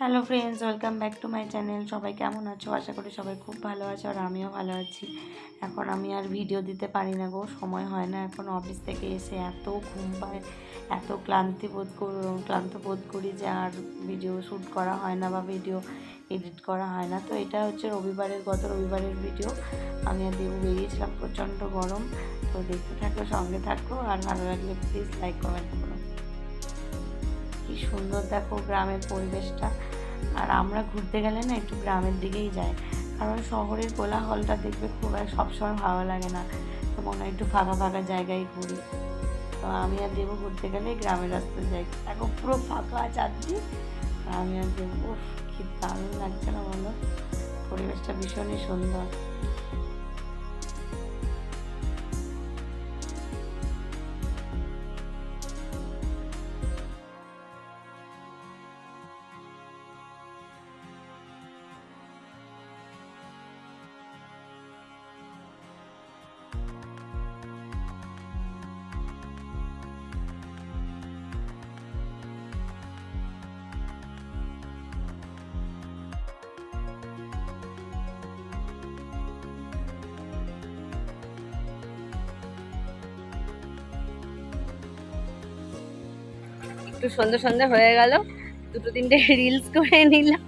Hello friends welcome back to my channel সবাই কেমন আছো? আশা করি সবাই খুব ভালো আছো আর আমিও ভালো আছি। এখন আমি আর ভিডিও দিতে পারি না গো, সময় হয় না। এখন অফিস থেকে এসে এত ঘুম পায়, এত ক্লান্তি বোধ কর, ক্লান্ত বোধ করি যে আর ভিডিও শ্যুট করা হয় না বা ভিডিও এডিট করা হয় না। তো এটা হচ্ছে রবিবারের, গত রবিবারের ভিডিও আমি আর দেবু বেরিয়েছিলাম প্রচণ্ড গরম। তো দেখতে থাকো, সঙ্গে থাকো। আর ভালো লাগলে প্লিজ লাইক কমেন্ট করো। কি সুন্দর দেখো গ্রামের পরিবেশটা। আর আমরা ঘুরতে গেলে না একটু গ্রামের দিকেই যাই। কারণ শহরের কোলাহলটা দেখবে খুব এক সবসময় ভালো লাগে না। তো মনে হয় একটু ফাঁকা ফাঁকা জায়গায় ঘুরি। তো আমি আর দেবো ঘুরতে গেলে গ্রামের রাস্তায় যাই। এখন পুরো ফাঁকা চারদিক। আর আমি আর দেবো উফ, কি দারুণ লাগছে না বলো? পরিবেশটা ভীষণই সুন্দর। একটু সন্ধ্যে সন্ধ্যে হয়ে গেল। দুটো তিনটে রিলস করে নিলাম।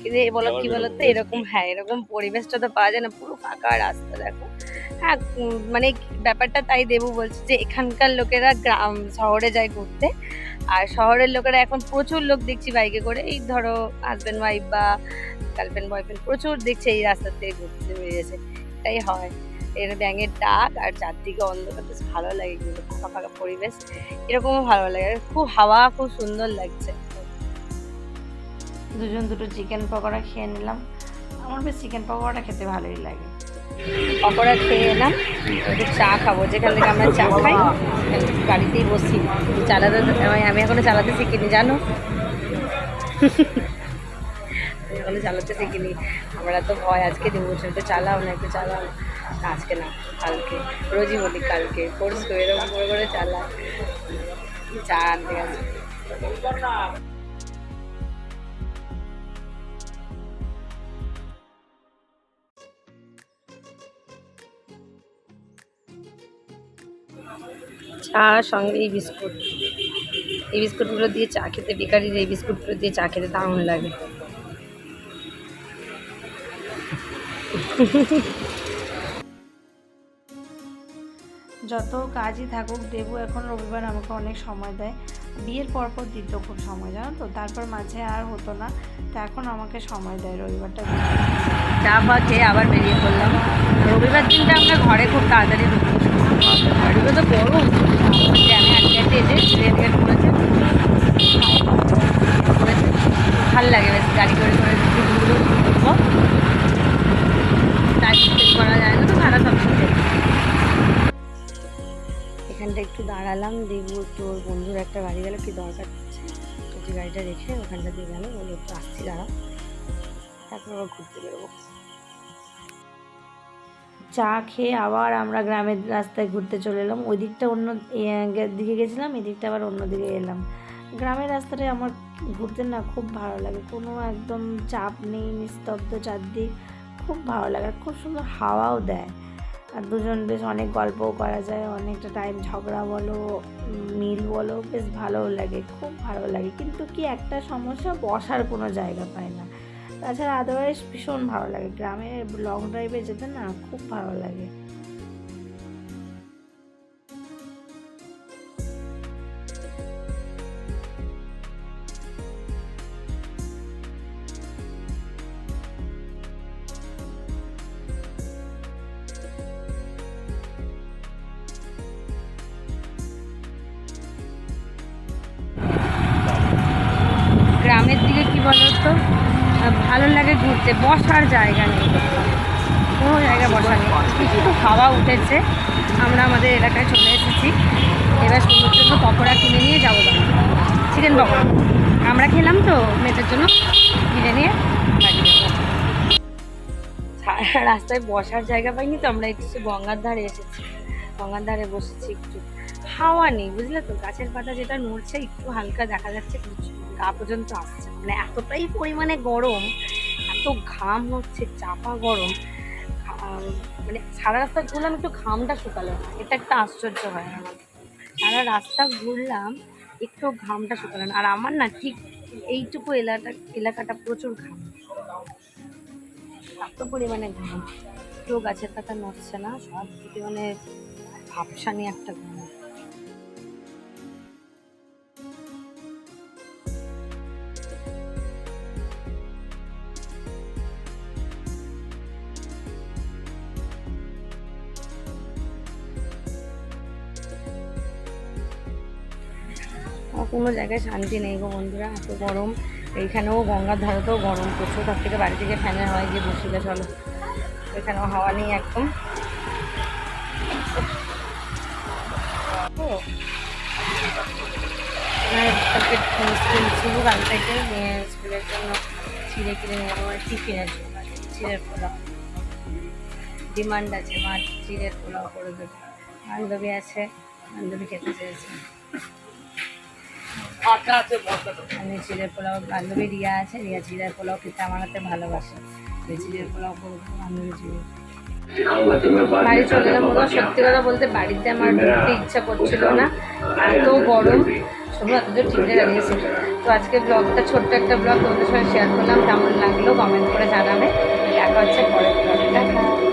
কিন্তু এ বলো কি বলো তো এরকম হ্যাঁ এরকম পরিবেশটা তো পাওয়া যায় না পুরো ফাঁকা রাস্তা দেখো। হ্যাঁ মানে ব্যাপারটা তাই দেবু বলছে যে এখানকার লোকেরা গ্রাম শহরে যায় ঘুরতে। আর শহরের লোকেরা এখন প্রচুর লোক দেখছি বাইকে করে। এই ধরো হাজব্যান্ড ওয়াইফ বা গার্লফ্রেন্ড বয়ফ্রেন্ড প্রচুর দেখছে এই রাস্তা থেকে ঘুরতে বেরিয়েছে। তাই হয়। এর ব্যাঙের ডাক আর চারদিকে অন্ধকার, বেশ ভালো লাগে কিন্তু ফাঁকা ফাঁকা পরিবেশ। এরকমও ভালো লাগে, খুব হাওয়া, খুব সুন্দর লাগছে। দুজন দুটো চিকেন পকোড়া খেয়ে নিলাম। আমার বেশ চিকেন পকোড়াটা খেতে ভালোই লাগে। পকোড়া খেয়ে এলাম, একটু চা খাব। যেখান থেকে আমরা চা খাই গাড়িতেই বসি। চালাতে, আমি এখনও চালাতে শিখিনি, জানো? এখনও চালাতে শিখিনি। আমরা তো ভয়, আজকে দেবো তো চালাও না, একটু চালাও। আজকে না, কালকে, রোজই বলি কালকে করছ এরকম করে করে চালা চা আনতে চা সঙ্গে এই বিস্কুট। এই বিস্কুটগুলো দিয়ে চা খেতে বেকারির এই বিস্কুটগুলো দিয়ে চা খেতে দারুণ লাগে। যত কাজই থাকুক, দেবু এখন রবিবার আমাকে অনেক সময় দেয়। বিয়ের পর পর দিত খুব সময়, জানো তো? তারপর মাঝে আর হতো না। তো এখন আমাকে সময় দেয় রবিবারটা। চা ফা খেয়ে আবার বেরিয়ে পড়লাম। রবিবার দিনটা আমরা ঘরে খুব তাড়াতাড়ি ঢুকি রবিবার তো গরম। জ্যামে আটকে আটকে এসে রেল গেট করেছে। ভালো লাগে বেশ, গাড়ি করে করে দাঁড়ালাম, দেখব একটু বন্ধুর একটা গাড়ি গেল, কি দরকার? তো যে গাড়িটা রেখে ওখানটা দিয়ে গেল বলে একটু আসছি, দাঁড়া। তারপর আবার ঘুরতে বেরোবো। চা খেয়ে আবার আমরা গ্রামের রাস্তায় ঘুরতে চলে এলাম। ওই দিকটা অন্য দিকে গেছিলাম এদিকটা আবার অন্য দিকে এলাম। গ্রামের রাস্তাটায় আমার ঘুরতে না খুব ভালো লাগে। কোনো একদম চাপ নেই, নিস্তব্ধ চারদিক, খুব ভালো লাগে। খুব সুন্দর হাওয়াও দেয়। আর দুজন বেশ অনেক গল্পও করা যায়, অনেকটা টাইম ঝগড়া বলো, মিল বলো, বেশ ভালোও লাগে, খুব ভালো লাগে। কিন্তু কি একটা সমস্যা বসার কোনো জায়গা পায় না। তাছাড়া আদারওয়াইজ ভীষণ ভালো লাগে। গ্রামে লং ড্রাইভে যেতে না খুব ভালো লাগে। কি বলতো ভালো লাগে ঘুরতে, বসার জায়গা নেই। কোনো জায়গা বসা নেই। একটু হাওয়া উঠেছে। আমরা আমাদের এলাকায় চলে এসেছি। এবার সুন্দর জন্য পকোড়া কিনে নিয়ে যাব চিকেন পকোড়া। আমরা খেলাম তো মেয়েদের জন্য। কিনে নিয়ে রাস্তায় বসার জায়গা পাইনি তো, আমরা একটু গঙ্গার ধারে এসেছি। গঙ্গার ধারে বসেছি একটু। হাওয়া নেই, বুঝলে তো? গাছের পাতা যেটা নড়ছে, একটু হালকা দেখা যাচ্ছে গা পর্যন্ত আসছে মানে এতটাই পরিমাণে গরম, এত ঘাম হচ্ছে, চাপা গরম। মানে সারা রাস্তা ঘুরলাম, একটু ঘামটা শুকালো না। এটা একটা আশ্চর্য হয় আমার। সারা রাস্তা ঘুরলাম, একটু ঘামটা শুকালো না। আর আমার না ঠিক এইটুকু এলাকা, এলাকাটা প্রচুর ঘাম। এত পরিমাণে ঘাম। কেউ গাছের পাতা নড়ছে না, সব মানে ভাবসানি একটা ঘাম। কোনো জায়গায় শান্তি নেই গো বন্ধুরা, এত গরম। এইখানেও গঙ্গার ধারেতেও গরম প্রচুর, তার থেকে বাড়ি থেকে ফ্যানের হয়, গিয়ে বসিলে চলো। এখানেও হাওয়া নেই একদম। থেকে স্কুলের জন্য কিনে চিড়ের পোলাও। ডিমান্ড আছে, মা বান্ধবী আছে, বান্ধবী খেতে চেয়েছে। আমি চিড়ের পোলাও, বান্ধবী রিয়া আছে, রিয়া চিড়ের পোলাও খেতে আমার হাতে ভালোবাসে। চিড়ের পোলাও করব বান্ধবী বাড়ি চলে এলাম বলো সত্যি কথা বলতে বাড়িতে আমার ঢুকতে ইচ্ছা করছিল না। এত গরম। শুধু এতদূর ঠিকরে দাঁড়িয়েছে তো আজকে ব্লগটা ছোট্ট একটা ব্লগ তোমাদের সঙ্গে শেয়ার করলাম। কেমন লাগল কমেন্ট করে জানাবে। দেখা হচ্ছে পরের ব্লগে টাটা